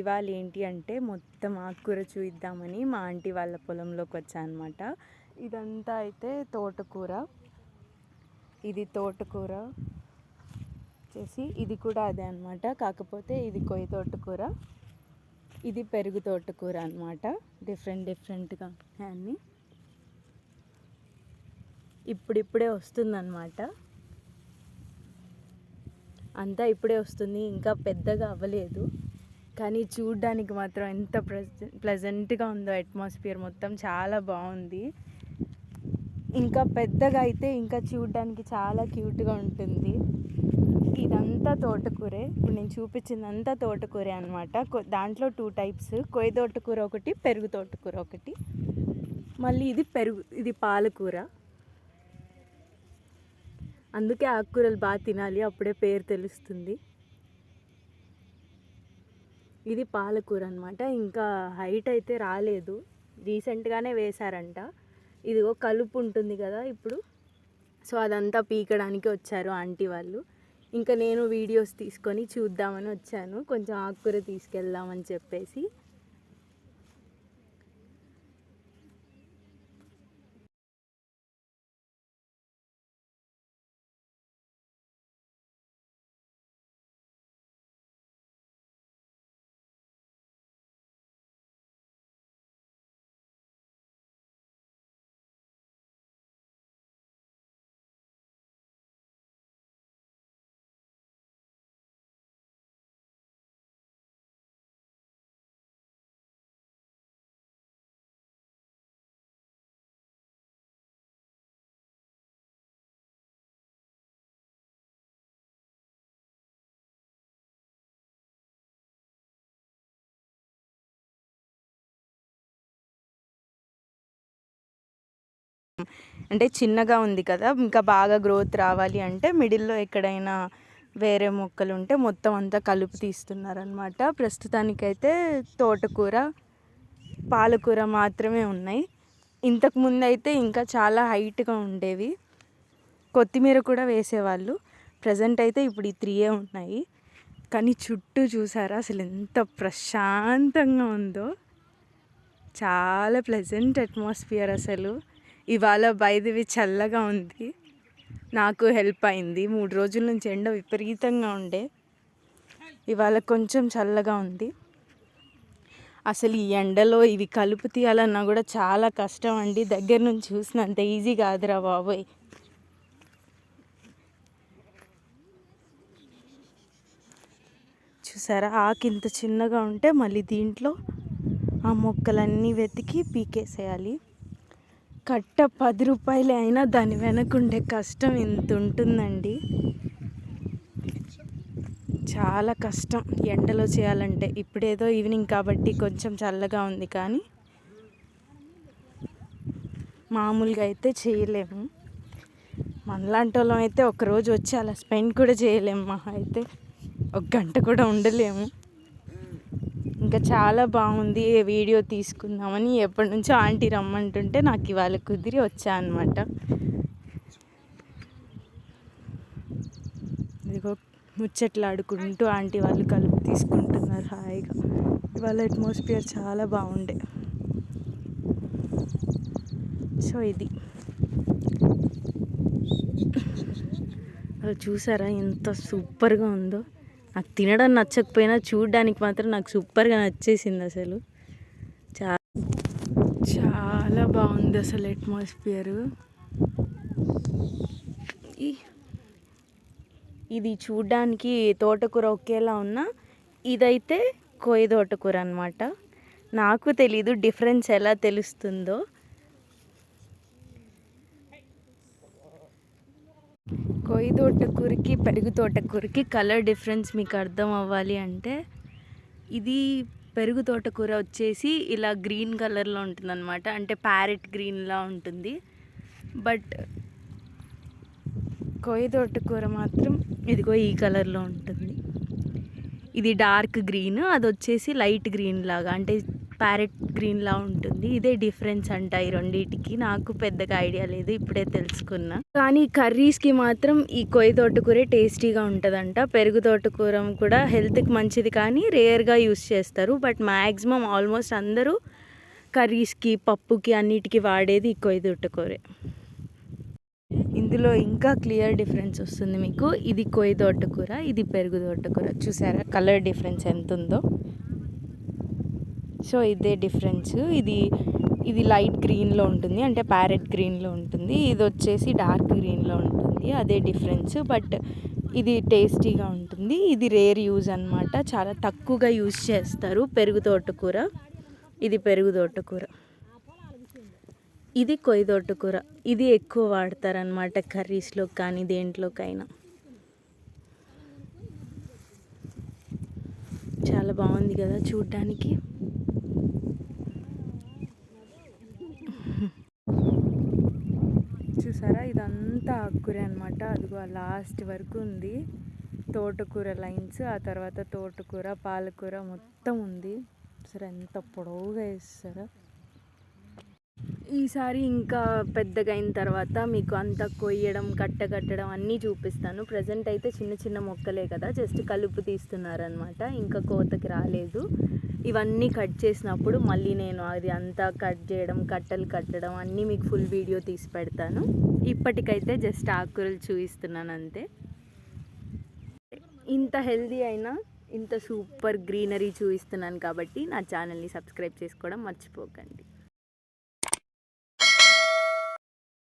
ఇవాళ ఏంటి అంటే మొత్తం ఆకుకూర చూద్దామని మా ఆంటీ వాళ్ళ పొలంలోకి వచ్చానమాట ఇదంతా అయితే తోటకూర. ఇది తోటకూర వచ్చేసి ఇది కూడా అదే అనమాట కాకపోతే ఇది కొయ్య తోటకూర. ఇది పెరుగు తోటకూర అనమాట డిఫరెంట్ డిఫరెంట్గా అన్నీ ఇప్పుడిప్పుడే వస్తుందన్నమాట. అంతా ఇప్పుడే వస్తుంది. ఇంకా పెద్దగా అవ్వలేదు. కానీ చూడ్డానికి మాత్రం ఎంత ప్రెజ ప్లెజెంట్గా ఉందో అట్మాస్ఫియర్ మొత్తం చాలా బాగుంది. ఇంకా పెద్దగా అయితే ఇంకా చూడ్డానికి చాలా క్యూట్గా ఉంటుంది. ఇదంతా తోటకూరే. ఇప్పుడు నేను చూపించిందంతా తోటకూరే అనమాట దాంట్లో టూ టైప్స్ కొయ్య తోటకూర ఒకటి పెరుగు తోటకూర ఒకటి. మళ్ళీ ఇది పెరుగు ఇది పాలకూర. అందుకే ఆకుకూరలు బాగా తినాలి అప్పుడే పేరు తెలుస్తుంది. ఇది పాలకూర అనమాట ఇంకా హైట్ అయితే రాలేదు. రీసెంట్గానే వేశారంట. ఇదిగో కలుపు ఉంటుంది కదా ఇప్పుడు. సో అదంతా పీకడానికి వచ్చారు ఆంటీ వాళ్ళు. ఇంకా నేను వీడియోస్ తీసుకొని చూద్దామని వచ్చాను. కొంచెం ఆకుకూర తీసుకెళ్దామని చెప్పేసి. అంటే చిన్నగా ఉంది కదా ఇంకా బాగా గ్రోత్ రావాలి అంటే మిడిల్లో ఎక్కడైనా వేరే మొక్కలు ఉంటే మొత్తం అంతా కలుపు తీస్తున్నారనమాట ప్రస్తుతానికైతే తోటకూర పాలకూర మాత్రమే ఉన్నాయి. ఇంతకుముందు అయితే ఇంకా చాలా హైట్గా ఉండేవి. కొత్తిమీర కూడా వేసేవాళ్ళు. ప్రజెంట్ అయితే ఇప్పుడు ఈ త్రీయే ఉన్నాయి. కానీ చుట్టూ చూసారా అసలు ఎంత ప్రశాంతంగా ఉందో. చాలా ప్లెజెంట్ అట్మాస్ఫియర్ అసలు. ఇవాళ బయదివి చల్లగా ఉంది. నాకు హెల్ప్ అయింది. మూడు రోజుల నుంచి ఎండ విపరీతంగా ఉండే. ఇవాళ కొంచెం చల్లగా ఉంది. అసలు ఈ ఎండలో ఇవి కలుపు తీయాలన్నా కూడా చాలా కష్టం అండి. దగ్గర నుంచి చూసినంత ఈజీ కాదురా బాబోయ్. చూసారా? ఆకు ఇంత చిన్నగా ఉంటే మళ్ళీ దీంట్లో ఆ మొక్కలన్నీ వెతికి పీకేసేయాలి. కట్ట పది రూపాయలే అయినా దాని వెనకుండే కష్టం ఇంత ఉంటుందండి చాలా కష్టం ఎండలో చేయాలంటే. ఇప్పుడేదో ఈవినింగ్ కాబట్టి కొంచెం చల్లగా ఉంది కానీ మామూలుగా అయితే చేయలేము. మనలాంటి వాళ్ళం అయితే ఒకరోజు వచ్చి అలా స్పెండ్ కూడా చేయలేము మా అయితే ఒక గంట కూడా ఉండలేము. ఇంకా చాలా బాగుంది వీడియో తీసుకుందామని ఎప్పటి నుంచో ఆంటీ రమ్మంటుంటే నాకు ఇవాళ కుదిరి వచ్చా అనమాట ఇదిగో ముచ్చట్లు ఆడుకుంటూ ఆంటీ వాళ్ళు కలుపు తీసుకుంటున్నారు హాయిగా. ఇవాళ అట్మాస్ఫియర్ చాలా బాగుండే. సో ఇది. చూసారా ఎంత సూపర్గా ఉందో. నాకు తినడం నచ్చకపోయినా చూడడానికి మాత్రం నాకు సూపర్గా నచ్చేసింది అసలు. చాలా చాలా బాగుంది అసలు అట్మాస్ఫియర్. ఇది చూడ్డానికి తోటకూర ఒకేలా ఉన్నా ఇదైతే కోయి తోటకూర అనమాట నాకు తెలీదు డిఫరెన్స్ ఎలా తెలుస్తుందో. కొయ్యి తోటకూరకి పెరుగు తోటకూరకి కలర్ డిఫరెన్స్ మీకు అర్థం అవ్వాలి అంటే ఇది పెరుగు తోటకూర వచ్చేసి ఇలా గ్రీన్ కలర్లో ఉంటుంది అనమాట అంటే ప్యారెట్ గ్రీన్లా ఉంటుంది. బట్ కొయ్య తోటకూర మాత్రం ఇదిగో ఈ కలర్లో ఉంటుంది. ఇది డార్క్ గ్రీన్ అది వచ్చేసి లైట్ గ్రీన్ లాగా. అంటే ప్యారెట్ గ్రీన్లా ఉంటుంది. ఇదే డిఫరెన్స్ అంట ఈ రెండింటికి. నాకు పెద్దగా ఐడియా లేదు. ఇప్పుడే తెలుసుకున్నా. కానీ కర్రీస్కి మాత్రం ఈ కొయ్య తోటకూరే టేస్టీగా ఉంటుందంట. పెరుగు తోటకూర కూడా హెల్త్కి మంచిది కానీ రేర్గా యూస్ చేస్తారు. బట్ మ్యాక్సిమం ఆల్మోస్ట్ అందరూ కర్రీస్కి పప్పుకి అన్నిటికీ వాడేది ఈ కొయ్య తోటకూరే. ఇందులో ఇంకా క్లియర్ డిఫరెన్స్ వస్తుంది మీకు. ఇది కొయ్య తోటకూర ఇది పెరుగు తోటకూర. చూసారా? కలర్ డిఫరెన్స్ ఎంత ఉందో సో ఇదే డిఫరెన్స్. ఇది ఇది లైట్ గ్రీన్లో ఉంటుంది అంటే ప్యారెట్ గ్రీన్లో ఉంటుంది. ఇది వచ్చేసి డార్క్ గ్రీన్లో ఉంటుంది. అదే డిఫరెన్స్. బట్ ఇది టేస్టీగా ఉంటుంది. ఇది రేర్ యూజ్ అన్నమాట. చాలా తక్కువగా యూజ్ చేస్తారు పెరుగు తోటకూర. ఇది పెరుగు తోటకూర. ఇది కొయ్య తోటకూర. ఇది ఎక్కువ వాడతారనమాట కర్రీస్లో కానీ దేంట్లోకైనా. చాలా బాగుంది కదా చూడ్డానికి చూసారా ఇదంతా ఆకుకూర అనమాట అదిగో లాస్ట్ వరకు ఉంది. తోటకూర లైన్స్ ఆ తర్వాత తోటకూర పాలకూర మొత్తం ఉంది. సరే ఎంత పొడవుగా వేస్తారా. ఈసారి ఇంకా పెద్దగా అయిన తర్వాత మీకు అంతా కొయ్యడం కట్ట కట్టడం అన్నీ చూపిస్తాను. ప్రజెంట్ అయితే చిన్న చిన్న మొక్కలే కదా జస్ట్ కలుపు తీస్తున్నారనమాట ఇంకా కోతకి రాలేదు. ఇవన్నీ కట్ చేసినప్పుడు మళ్ళీ నేను అది అంతా కట్ చేయడం కట్టలు కట్టడం అన్నీ మీకు ఫుల్ వీడియో తీసి పెడతాను. ఇప్పటికైతే జస్ట్ ఆకుకూరలు చూపిస్తున్నాను అంతే. ఇంత హెల్దీ అయినా ఇంత సూపర్ గ్రీనరీ చూపిస్తున్నాను కాబట్టి నా ఛానల్ని సబ్స్క్రైబ్ చేసుకోవడం మర్చిపోకండి.